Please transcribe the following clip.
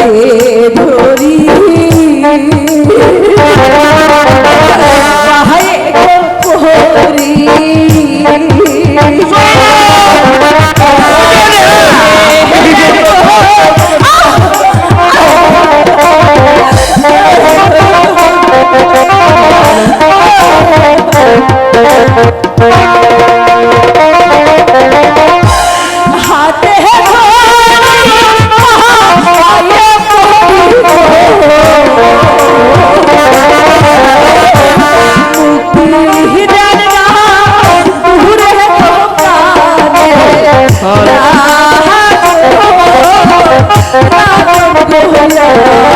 হাতে ধরি। পাহায়ে করি রাজ রাজ গোয়া